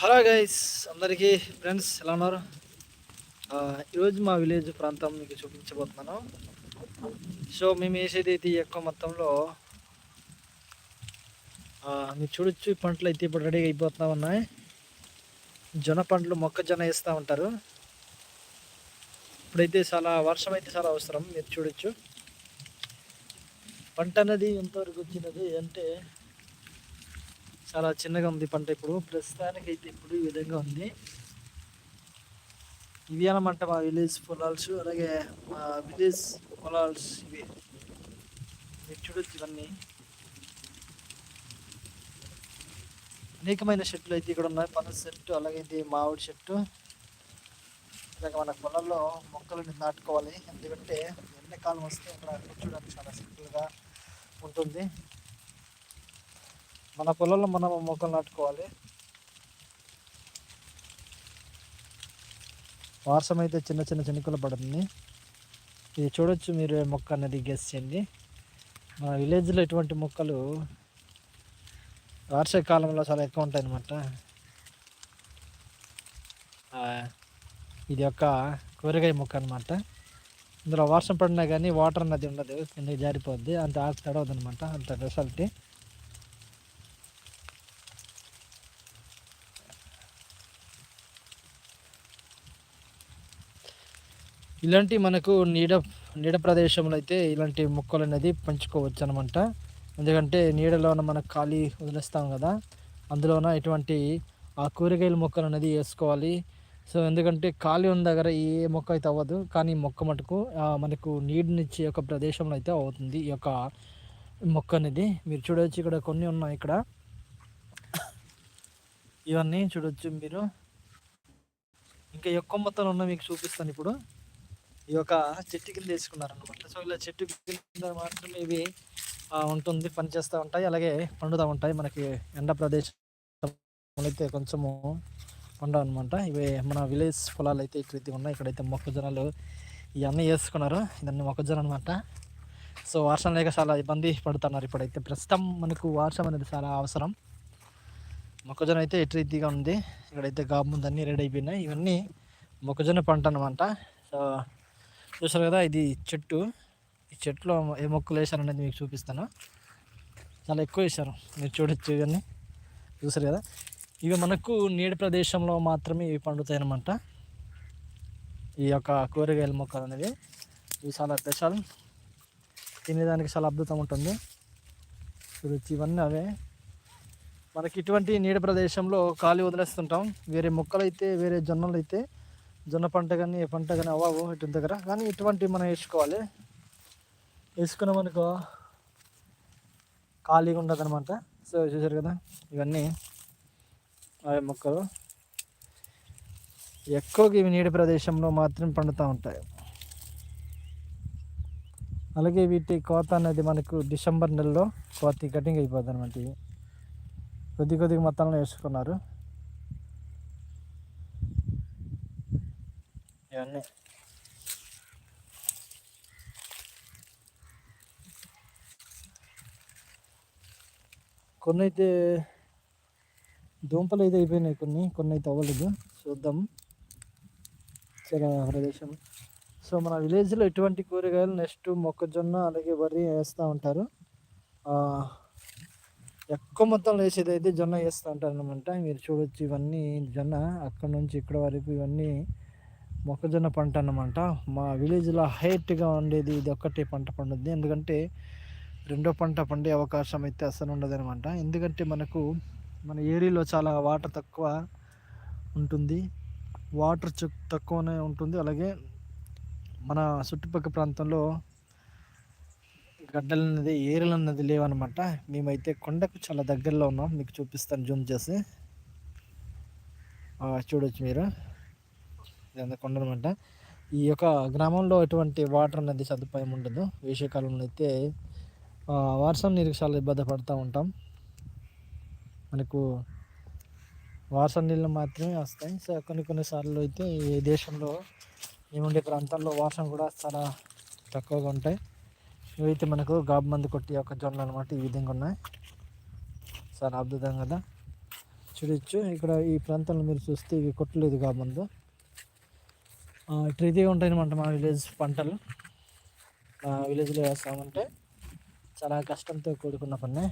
Hello guys అందరికీ friends ఎలా ఉన్నారు? ఈరోజు మా విలేజ్ ప్రాంతం మీకు చూపించబోతున్నాను. సో మేము వేసేది అయితే ఎక్కువ మొత్తంలో మీరు చూడొచ్చు పంటలు అయితే ఇప్పుడు రెడీగా అయిపోతున్నా ఉన్నాయి. జొన్న పంటలు మొక్కజొన్న వేస్తూ ఉంటారు. ఇప్పుడైతే చాలా వర్షం అయితే చాలా అవసరం మీరు చూడొచ్చు. పంట అనేది ఎంతవరకు వచ్చినది అంటే చాలా చిన్నగా ఉంది పంట ఇప్పుడు. ప్రస్తుతానికి అయితే ఇప్పుడు ఈ విధంగా ఉంది. ఇవి అనమాట మా విలేజ్ పొలాల్స్ అలాగే మా విలేజ్ పొలాల్స్ ఇవి. మీరు చూడొచ్చు ఇవన్నీ. అనేకమైన చెట్లు అయితే ఇక్కడ ఉన్నాయి. పనస చెట్టు అలాగే ఇది మామిడి చెట్టు. ఇలాగ మన పొలంలో మొక్కలని నాటుకోవాలి. ఎందుకంటే ఎండాకాలం వస్తే అక్కడ కూర్చోడానికి చాలా సింపుల్గా ఉంటుంది. మన పొలంలో మనం మొక్కలు నాటుకోవాలి. వర్షం అయితే చిన్న చిన్న చినుకులు పడుతుంది. ఇది చూడొచ్చు మీరు మొక్క అనేది గెస్ చేయండి. మన విలేజ్లో ఇటువంటి మొక్కలు వర్షాకాలంలో చాలా ఎక్కువ ఉంటాయి అన్నమాట ఇది ఒక కూరగాయ మొక్క అనమాట ఇందులో వర్షం పడినా కానీ వాటర్ అన్నది ఉండదు కిందకి జారిపోద్ది అంత ఆకు తడవదు అనమాట అంత స్పెషాలిటీ ఇలాంటి మనకు నీడ నీడ ప్రదేశంలో అయితే ఇలాంటి మొక్కలు అనేది పెంచుకోవచ్చు అనమాట ఎందుకంటే నీడలోన మనకు ఖాళీ వదిలేస్తాం కదా అందులోన ఇటువంటి ఆ కూరగాయల మొక్కలు అనేది వేసుకోవాలి. సో ఎందుకంటే ఖాళీ ఉన్న దగ్గర ఏ మొక్క అయితే అవ్వదు కానీ మొక్క మటుకు మనకు నీడనిచ్చే ఒక ప్రదేశంలో అయితే అవుతుంది ఈ యొక్క మొక్క అనేది. మీరు చూడవచ్చు ఇక్కడ కొన్ని ఉన్నాయి ఇక్కడ. ఇవన్నీ చూడవచ్చు మీరు. ఇంకా ఎక్కువ మొత్తంలో ఉన్న మీకు చూపిస్తాను ఇప్పుడు. ఈ యొక్క చెట్టు కింద వేసుకున్నారనమాట సో ఇలా చెట్టు కింద మాత్రం ఇవి ఉంటుంది పని చేస్తూ ఉంటాయి. అలాగే పండుతూ ఉంటాయి. మనకి ఎండ ప్రదేశం అయితే కొంచెము ఉండవు అనమాట ఇవి మన విలేజ్ పొలాలు అయితే ఇక్కడైతే ఉన్నాయి. ఇక్కడైతే మొక్కజొన్నలు ఇవన్నీ వేసుకున్నారు. ఇదన్నీ మొక్కజొన్న అనమాట సో వర్షం లేక చాలా ఇబ్బంది పడుతున్నారు ఇప్పుడైతే. ప్రస్తుతం మనకు వర్షం అనేది చాలా అవసరం. మొక్కజొన్న అయితే ఎటు రీతిగా ఉంది. ఇక్కడైతే గాబు ముందు అన్నీ రెడీ అయిపోయినాయి. ఇవన్నీ మొక్కజొన్న పంట అనమాట సో చూసారు కదా ఇది చెట్టు. ఈ చెట్టులో ఏ మొక్కలు వేశారు అనేది మీకు చూపిస్తాను. చాలా ఎక్కువ వేశారు. మీరు చూడొచ్చు ఇవన్నీ. చూసారు కదా? ఇవి మనకు నీడ ప్రదేశంలో మాత్రమే ఇవి పండుతాయి అన్నమాట ఈ యొక్క కూరగాయల మొక్కలు అనేవి. ఇవి చాలా స్పెషల్ తినేదానికి చాలా అద్భుతం ఉంటుంది. చూడొచ్చు ఇవన్నీ అవే. మనకి ఇటువంటి నీడ ప్రదేశంలో ఖాళీ వదిలేస్తుంటాం. వేరే మొక్కలు అయితే వేరే జొన్నలు అయితే జొన్న పంట కానీ ఏ పంట కానీ అవ్వవు ఇటు దగ్గర. కానీ ఇటువంటివి మనం వేసుకోవాలి. వేసుకున్నామనుకో ఖాళీగా ఉండదు అనమాట సో చూసారు కదా ఇవన్నీ అవి మొక్కలు. ఎక్కువగా ఇవి నీటి ప్రదేశంలో మాత్రం పండుతూ ఉంటాయి. అలాగే వీటి కోత అనేది మనకు డిసెంబర్ నెలలో కోతి కటింగ్ అయిపోద్ది అనమాట ఇవి కొద్ది కొద్దిగా మొత్తంలో వేసుకున్నారు. ఇవన్నీ కొన్ని అయితే దుంపలు అయితే అయిపోయినాయి కొన్ని కొన్ని అయితే అవ్వలేదు. చూద్దాం. చాలా ప్రదేశం సో మన విలేజ్లో ఎటువంటి కూరగాయలు నెక్స్ట్ మొక్కజొన్న అలాగే వరి వేస్తూ ఉంటారు. ఎక్కువ మొత్తంలో వేసేది అయితే జొన్న వేస్తూ ఉంటారు అనమాట మీరు చూడొచ్చు ఇవన్నీ జొన్న అక్కడ నుంచి ఇక్కడ వరకు ఇవన్నీ మొక్కజొన్న పంట అన్నమాట. మా విలేజ్లో హైట్గా ఉండేది ఇది ఒక్కటే పంట పండుద్ది. ఎందుకంటే రెండో పంట పండే అవకాశం అయితే అసలు ఉండదు అనమాట ఎందుకంటే మనకు మన ఏరియాలో చాలా వాటర్ తక్కువ ఉంటుంది. వాటర్ చు తక్కువనే ఉంటుంది. అలాగే మన చుట్టుపక్కల ప్రాంతంలో గడ్డలు అనేది ఏరియలు అన్నది లేవన్నమాట. మేమైతే కొండకు చాలా దగ్గరలో ఉన్నాం. మీకు చూపిస్తాను జూమ్ చేసి. చూడొచ్చు మీరు. ఇదంతా కొండ ఈ యొక్క గ్రామంలో ఎటువంటి వాటర్ అనేది సదుపాయం ఉండదు. వేసవికాలంలో అయితే వర్షం నీరు చాలా ఇబ్బంది పడుతూ ఉంటాం. మనకు వర్షం నీళ్ళు మాత్రమే వస్తాయి. సో కొన్ని కొన్నిసార్లు అయితే ఈ దేశంలో మేము ఉండే ప్రాంతాల్లో వర్షం కూడా చాలా తక్కువగా ఉంటాయి. ఇవైతే మనకు గాబు మందు కొట్టి ఒక జొన్నలు అనమాట ఈ విధంగా ఉన్నాయి. చాలా అద్భుతం కదా. చూడొచ్చు. ఇక్కడ ఈ ప్రాంతంలో మీరు చూస్తే ఇవి కొట్టలేదు ముందు. ఇటు ఇదే ఉంటాయన్నమాట మా విలేజ్ పంటలు. మా విలేజ్లో వేస్తామంటే చాలా కష్టంతో కూడుకున్న పని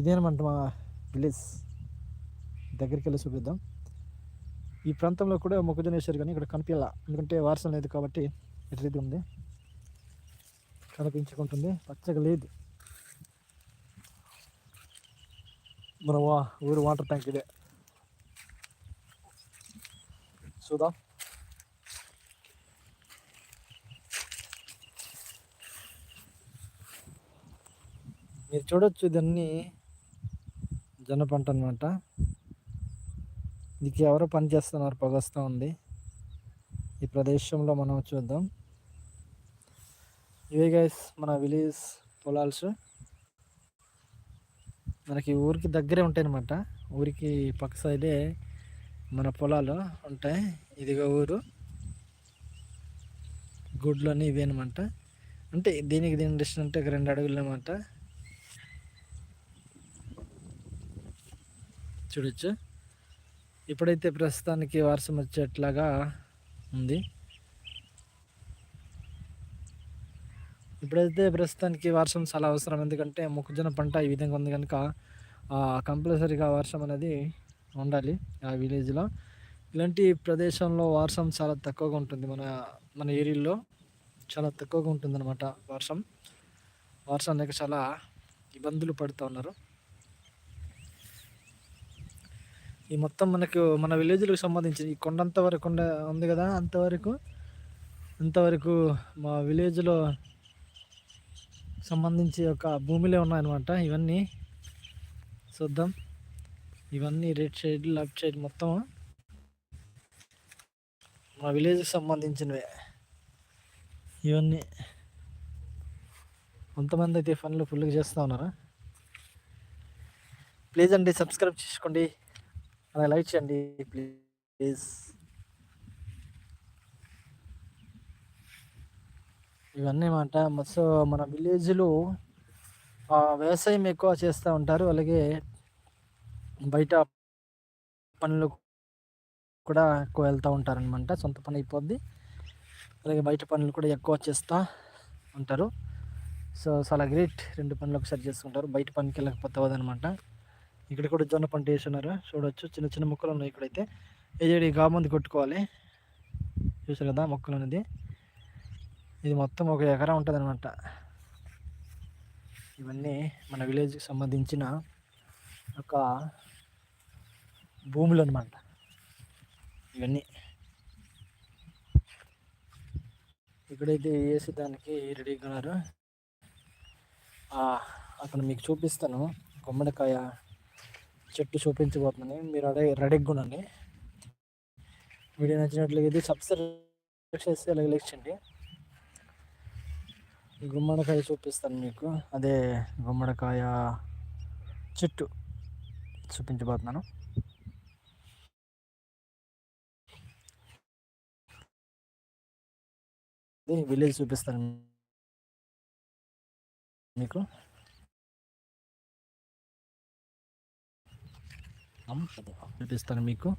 ఇదేనమాట మా విలేజ్. దగ్గరికి వెళ్ళి చూపిద్దాం. ఈ ప్రాంతంలో కూడా మొక్కజొన్న వేశారు కానీ ఇక్కడ కనిపించాల. ఎందుకంటే వారసం లేదు కాబట్టి ఎట్లయితే ఉంది. కనిపించుకుంటుంది. పచ్చగా లేదు. మన ఊరు వాటర్ ట్యాంక్ ఇదే. చూద్దాం. మీరు చూడొచ్చు ఇదన్నీ జొన్న పంట అనమాట ఇది ఎవరో పని చేస్తున్నారు పొగస్తూ ఉంది. ఈ ప్రదేశంలో మనం చూద్దాం. ఇవే గైస్ మన విలేజ్ పొలాల్స్. మనకి ఊరికి దగ్గరే ఉంటాయి అనమాట ఊరికి పక్క సైడే మన పొలాలు ఉంటాయి. ఇదిగో ఊరు. గుడ్లు అని ఇవి అనమాట అంటే దీనికి దీని డిస్టెన్స్ అంటే రెండు అడుగులు అనమాట చూడొచ్చు. ఇప్పుడైతే ప్రస్తుతానికి వర్షం వచ్చేట్లాగా ఉంది. ఇప్పుడైతే ప్రస్తుతానికి వర్షం చాలా అవసరం. ఎందుకంటే మొక్కజొన్న పంట ఈ విధంగా ఉంది కనుక కంపల్సరీగా వర్షం అనేది ఉండాలి ఆ విలేజ్లో. ఇలాంటి ప్రదేశంలో వర్షం చాలా తక్కువగా ఉంటుంది. మన మన ఏరియాలో చాలా తక్కువగా ఉంటుంది అనమాట వర్షం. వర్షం లేక చాలా ఇబ్బందులు పడుతూ ఉన్నారు. ఈ మొత్తం మనకు మన విలేజ్లకు సంబంధించి ఈ కొండంత వరకు ఉంది కదా అంతవరకు? అంతవరకు మా విలేజ్లో సంబంధించి ఒక భూమిలో ఉన్నాయన్నమాట ఇవన్నీ. చూద్దాం. ఇవన్నీ రెడ్ సైడ్ లెఫ్ట్ సైడ్ మొత్తం మా విలేజ్కి సంబంధించినవే. ఇవన్నీ. కొంతమంది అయితే పనులు ఫుల్గా చేస్తూ ఉన్నారా? ప్లీజ్ అండి సబ్స్క్రైబ్ చేసుకోండి. అలాగే లైక్ చేయండి ప్లీజ్. ఇవన్నీ మాట. సో మన విలేజ్లో వ్యవసాయం ఎక్కువ చేస్తూ ఉంటారు. అలాగే బయట పనులు కూడా ఎక్కువ వెళ్తూ ఉంటారనమాట సొంత పని అయిపోద్ది. అలాగే బయట పనులు కూడా ఎక్కువ చేస్తూ ఉంటారు. సో చాలా గ్రేట్. రెండు పనులు ఒకసారి చేసుకుంటారు. బయట పనికి వెళ్ళకపోతే అనమాట ఇక్కడ కూడా జొన్న పంట వేస్తున్నారు చూడవచ్చు చిన్న చిన్న మొక్కలు ఉన్నాయి ఇక్కడైతే. ఏది గా మంది కొట్టుకోవాలి. చూసారు కదా మొక్కలు అనేది. ఇది మొత్తం ఒక ఎకరా ఉంటుంది అనమాట ఇవన్నీ మన విలేజ్కి సంబంధించిన ఒక భూములు అనమాట ఇవన్నీ. ఇక్కడైతే వేసి దానికి రెడీగా ఉన్నారు. అక్కడ మీకు చూపిస్తాను. గుమ్మడికాయ చెట్టు చూపించబోతున్నాను. మీరు అడే రెడీగా ఉండండి. వీడియో నచ్చినట్లయితే సబ్స్క్రైబ్ చేసి అలాగే గుమ్మడికాయ చూపిస్తాను మీకు. అదే గుమ్మడికాయ చెట్టు చూపించబోతున్నాను. విలేజ్ చూపిస్తాను మీకు. చూపిస్తాను మీకు.